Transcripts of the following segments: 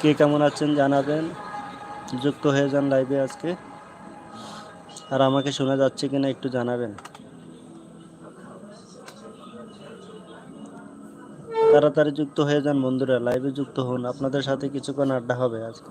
কে কেমন আছেন জানাবেন। যুক্ত হয়ে যান লাইভে আজকে। আর আমাকে শোনা যাচ্ছে কিনা একটু জানাবেন। তাড়াতাড়ি যুক্ত হয়ে যান বন্ধুরা লাইভে যুক্ত হন। আপনাদের সাথে কিছুক্ষণ আড্ডা হবে আজকে।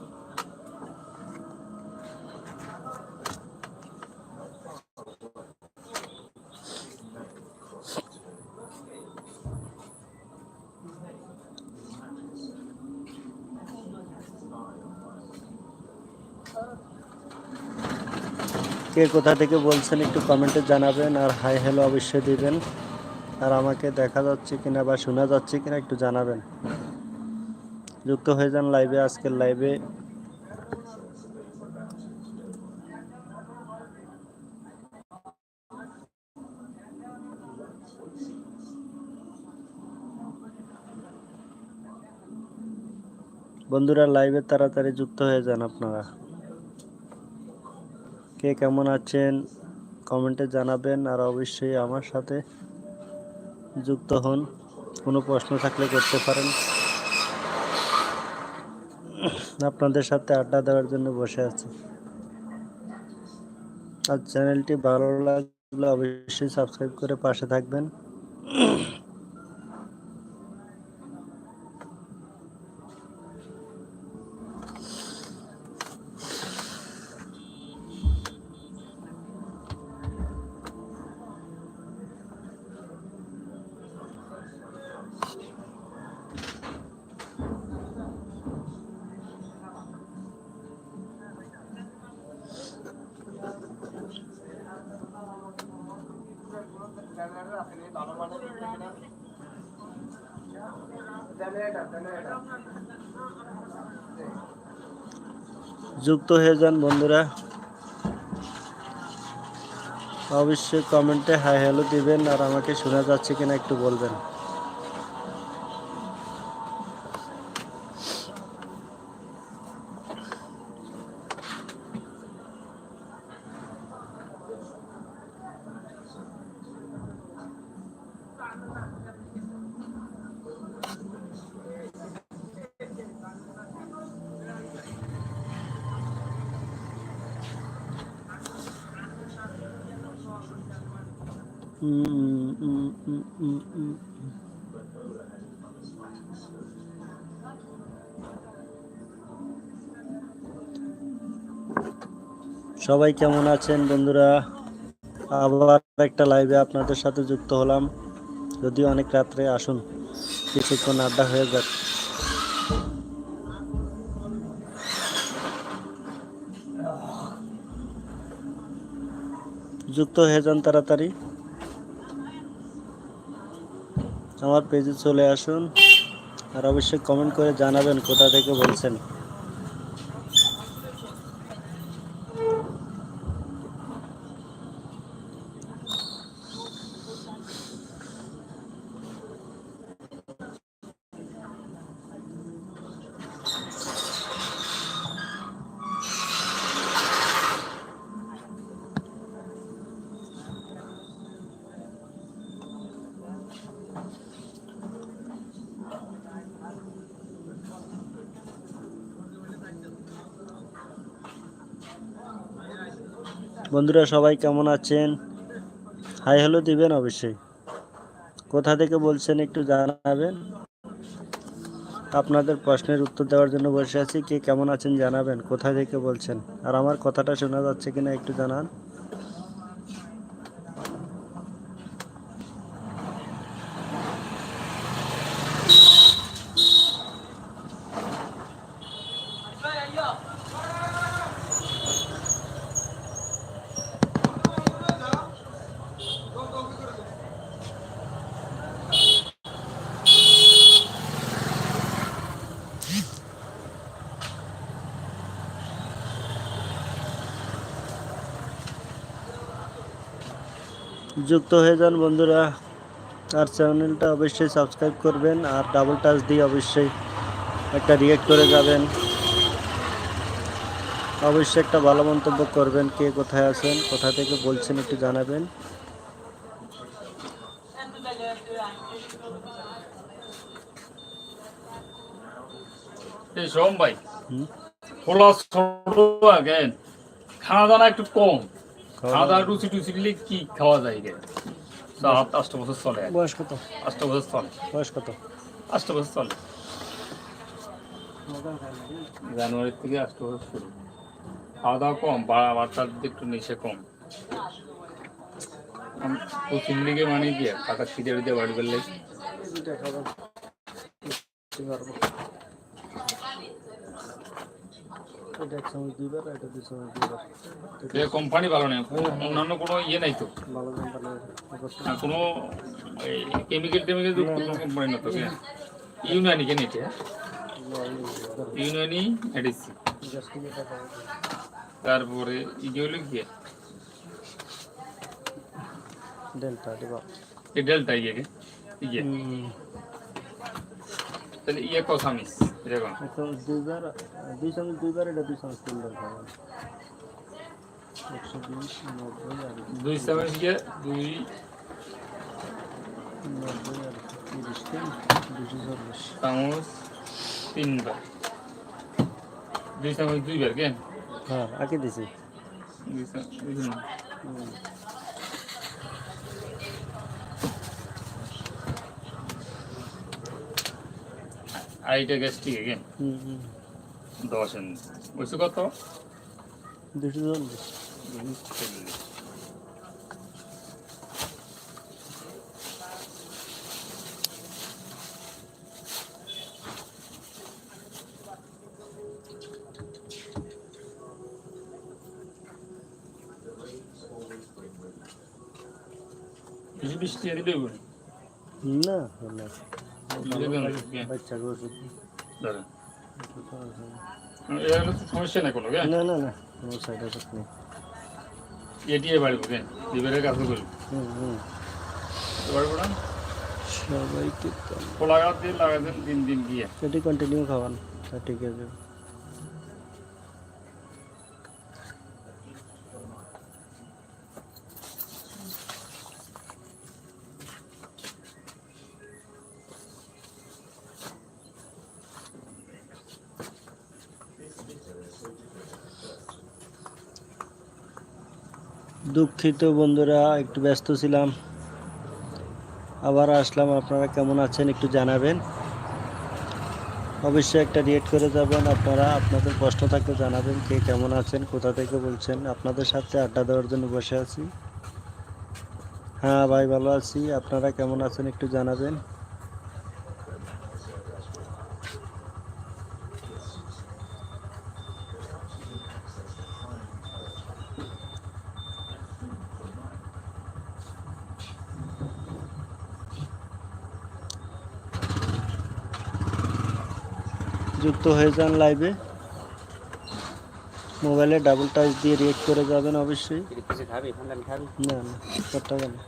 কে কোথা থেকে বলছেন একটু কমেন্টে জানাবেন, আর হাই হ্যালো অবশ্যই দিবেন। আর আমাকে দেখা যাচ্ছে কিনা বা শোনা যাচ্ছে কিনা একটু জানাবেন। যুক্ত হয়ে যান লাইভে, আজকের লাইভে। বন্ধুরা, লাইভে তাড়াতাড়ি যুক্ত হয়ে যান আপনারা। কে কেমন আছেন, কমেন্টে জানাবেন আর অবশ্যই আমার সাথে যুক্ত হন। কোনো প্রশ্ন থাকলে করতে পারেন। আপনাদের সাথে আড্ডা দেওয়ার জন্য বসে আছি। আর চ্যানেলটি ভালো লাগলে অবশ্যই সাবস্ক্রাইব করে পাশে থাকবেন। যুক্ত হয়ে যান বন্ধুরা। অবশ্যই কমেন্টে হাই হ্যালো দিবেন আর আমাকে শোনা যাচ্ছে কিনা একটু বলবেন। সবাই কেমন আছেন বন্ধুরা? আবার একটা লাইভে আপনাদের সাথে যুক্ত হলাম। যদি অনেক রাত্রে, আসুন। কিছুক্ষণ আড্ডা হয়ে যাক। যুক্ত হয়ে যান তাড়াতাড়ি। আমার পেজে চলে আসুন আর অবশ্যই কমেন্ট করে জানাবেন কোথা থেকে বলছেন। বন্ধুরা, সবাই কেমন আছেন? হাই হ্যালো দিবেন অবশ্যই। কোথা থেকে বলছেন একটু জানাবেন। আপনাদের প্রশ্নের উত্তর দেওয়ার জন্য বসে আছি। কে কেমন আছেন জানাবেন, কোথা থেকে বলছেন? আর আমার কথাটা শোনা যাচ্ছে কিনা একটু জানান। যুক্ত হয়ে যান বন্ধুরা। আর চ্যানেলটা অবশ্যই সাবস্ক্রাইব করবেন আর ডাবল টাচ দিয়ে অবশ্যই একটা রিয়েক্ট করে যাবেন। অবশ্যই একটা ভালো মন্তব্য করবেন কে কোথায় আছেন কোথা থেকে বলছেন একটু জানাবেন। সোম ভাই খোলা ছোট খাওয়া দাওয়া একটু কম। খাওয়া দাওয়া রুচি টুচি দিলে কি খাওয়া যায় গে সাত আষ্ট বছর চলে। বয়স কত? আষ্ট বছর চলে। বয়স কত? আষ্ট বছর চলে। জানুয়ারি থেকে আষ্ট বছর শুরু। খাওয়া দাওয়া কম বা- বাচ্চার দিকে একটু নেশে কম। কোচিং লিগে মানে কি কাটা খিদে দিয়ে বাড়ি করলে দুইটা খাবার খেতে পারব এটা এক চামচ দুইবার এটা দুই চামচ দুইবার কোম্পানি ভালো নেই অন্যান্য কোনো ইয়ে নাই তো? ভালো কোম্পানি অবশ্যই কোনো কেমিক্যাল টেমিক্যাল কোনো কোম্পানি না তো? ইউনানি কেন এটা? ইউনানি এডিসি তারপরে হলো কি? ডেল্টা দিবা এই ডেল্টা ইয়ে কে ইয়ে তাহলে ইয়ে কথা দুইবার দুই চামচ দুইবার এটা দুই চামচ তিনবার খাবার একশো বিশ নব্বই আর দুই চামচ ইয়ে দুই নব্বই আর তিরিশ তিন দুশো চল্লিশ। চামচ তিনবার। দুই চামচ দুইবার কেন? হ্যাঁ আঁকে দিছি। দুই চামচ দুই চামচ। হুম। আর এটা গ্যাস্ট্রিক কেন হুম হুম দশ এন বুঝছ কত দুশো চল্লিশ চল্লিশ। বেশি বৃষ্টি দিলে হবে না না দেখবেন কেন? বাচ্চাকে ওষুধ দাঁড়ান। এর তো সমস্যা নাই কোনো কেন না না না কোনো সাইড এফেক্ট নেই। লিভারের কাজ করব হুম সবাইকে খোলা গাছ দিয়ে লাগা দিন দিন দিন গিয়ে। এটি কন্টিনিউ খাওয়ান ঠিক আছে। দুঃখিত বন্ধুরা, একটু ব্যস্ত ছিলাম। আবার আসলাম, আপনারা কেমন আছেন একটু জানাবেন। অবশ্যই একটা রিয়েট করে যাবেন আপনারা, আপনাদের প্রশ্ন থাকলে জানাবেন কে কেমন আছেন, কোথা থেকে বলছেন, আপনাদের সাথে আড্ডা দেওয়ার জন্য বসে আছি। হ্যাঁ ভাই ভালো আছি, আপনারা কেমন আছেন একটু জানাবেন। যুক্ত হয়ে যান লাইভে মোবাইলে ডাবল টাচ দিয়ে রিয়েক্ট করে যাবেন অবশ্যই। না না টাকা না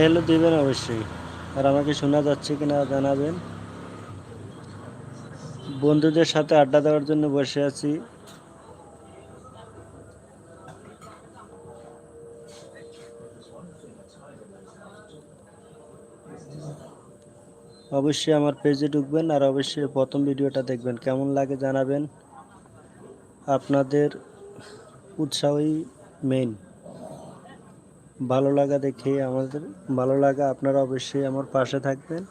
হ্যালো দিবেন অবশ্যই। আর আমাকে শোনা যাচ্ছে কিনা জানাবেন। বন্ধুদের সাথে আড্ডা দেওয়ার জন্য বসে আছি। অবশ্যই আমার পেজে ঢুকবেন আর অবশ্যই প্রথম ভিডিওটা দেখবেন। কেমন লাগে জানাবেন। আপনাদের উৎসাহই মেইন ভালো লাগা দেখে আমাদের ভালো লাগা আপনারা অবশ্যই আমার পাশে থাকবেন।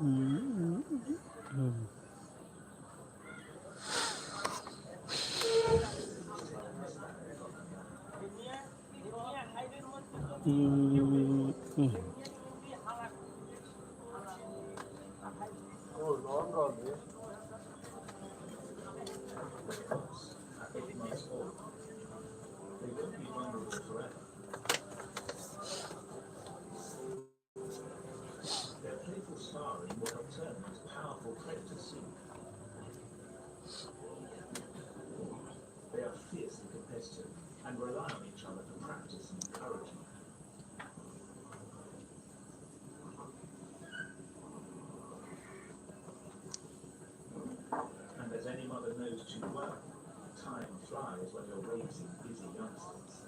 উম, too well, time flies when you're raising busy youngsters.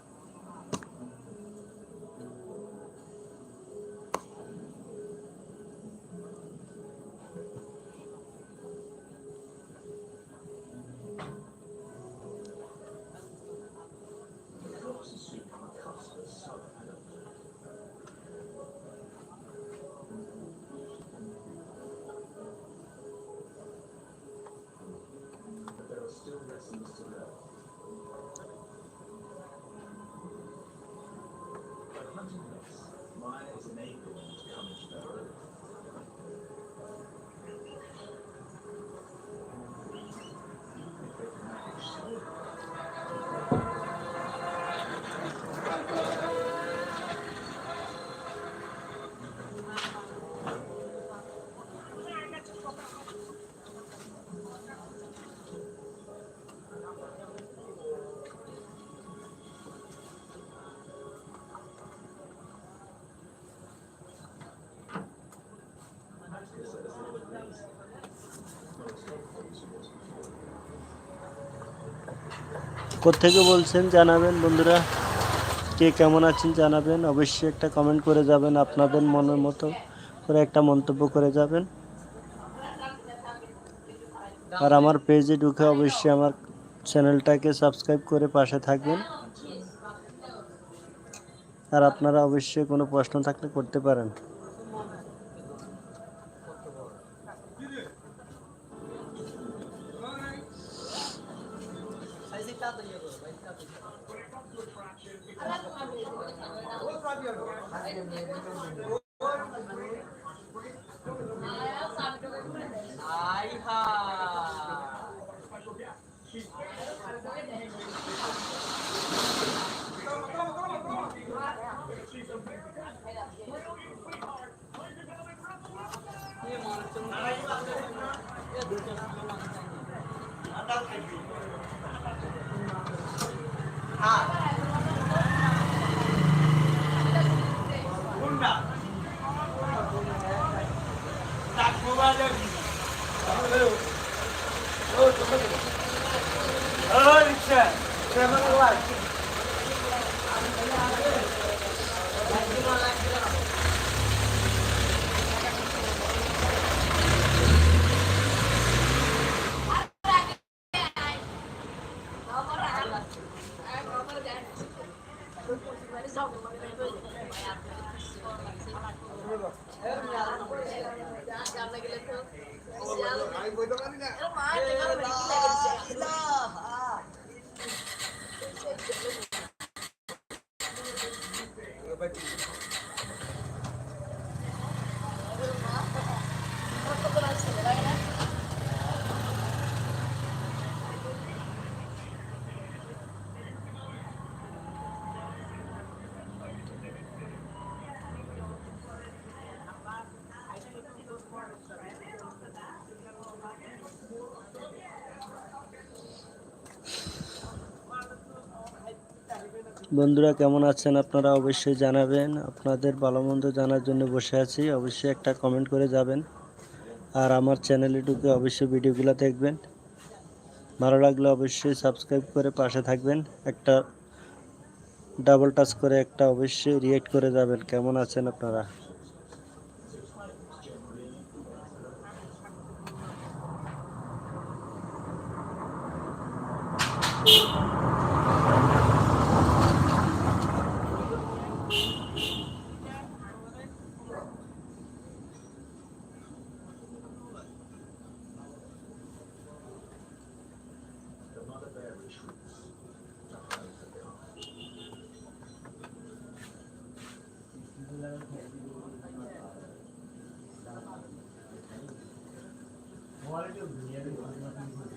কোত্থেকে বলছেন জানাবেন বন্ধুরা? কে কেমন আছেন জানাবেন। অবশ্যই একটা কমেন্ট করে যাবেন আপনাদের মনের মতো করে একটা মন্তব্য করে যাবেন। আর আমার পেজে ঢুকে অবশ্যই আমার চ্যানেলটাকে সাবস্ক্রাইব করে পাশে থাকবেন। আর আপনারা অবশ্যই কোনো প্রশ্ন থাকলে করতে পারেন। Ah. বন্ধুরা, কেমন আছেন আপনারা অবশ্যই জানাবেন। আপনাদের ভালো মন্দ জানার জন্য বসে আছি। অবশ্যই একটা কমেন্ট করে যাবেন। আর আমার চ্যানেলে ঢুকে অবশ্যই ভিডিওগুলো দেখবেন। ভালো লাগলে অবশ্যই সাবস্ক্রাইব করে পাশে থাকবেন। একটা ডাবল টাচ করে একটা অবশ্যই রিয়েক্ট করে যাবেন। কেমন আছেন আপনারা? The Why did you mute?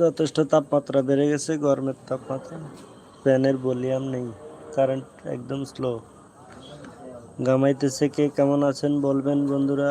যথেষ্ট তাপমাত্রা বেড়ে গেছে, গরমের তাপমাত্রা। ফ্যানের ভলিউম নেই, কারেন্ট একদম স্লো। গামাইতেছে কে, কেমন আছেন বলবেন বন্ধুরা?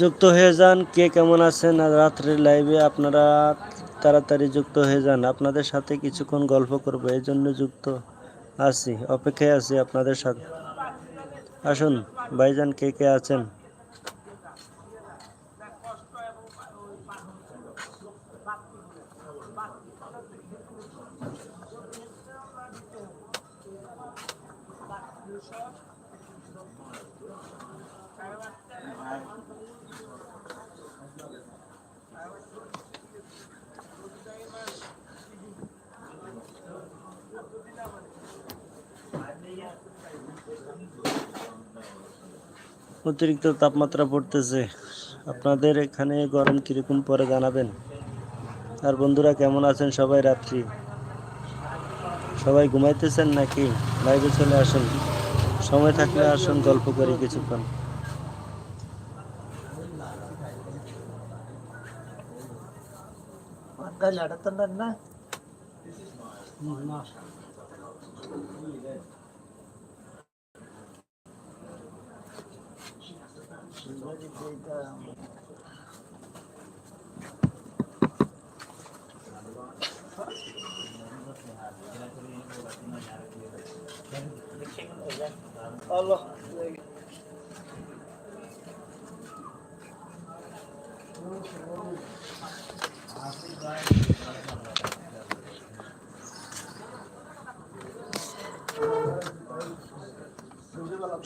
যুক্ত হয়ে যান। কে কেমন আছেন? রাত্রের লাইভে আপনারা তাড়াতাড়ি যুক্ত হয়ে যান। আপনাদের সাথে কিছুক্ষণ গল্প করব এই জন্য যুক্ত আছি, অপেক্ষায় আছি আপনাদের সাথে। আসুন ভাইজান কে কে আছেন? অতিরিক্ত তাপমাত্রা পড়তেছে। আপনাদের এখানে গরম কীরকম পরে জানাবেন? আর বন্ধুরা, কেমন আছেন সবাই রাত্রি? সবাই ঘুমাইতেছেন নাকি? লাইভে চলে আসুন। সময় থাকলে আসুন, গল্প করি কিছুক্ষণ।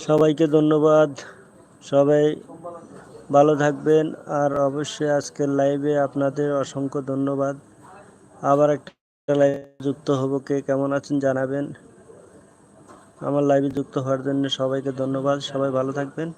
সবাইকে ধন্যবাদ। সবাই ভালো থাকবেন আর অবশ্যই আজকের লাইভে আপনাদের অসংখ্য ধন্যবাদ। আবার একটা লাইভে যুক্ত হব। কে কেমন আছেন জানাবেন। আমার লাইভে যুক্ত হওয়ার জন্য সবাইকে ধন্যবাদ। সবাই ভালো থাকবেন।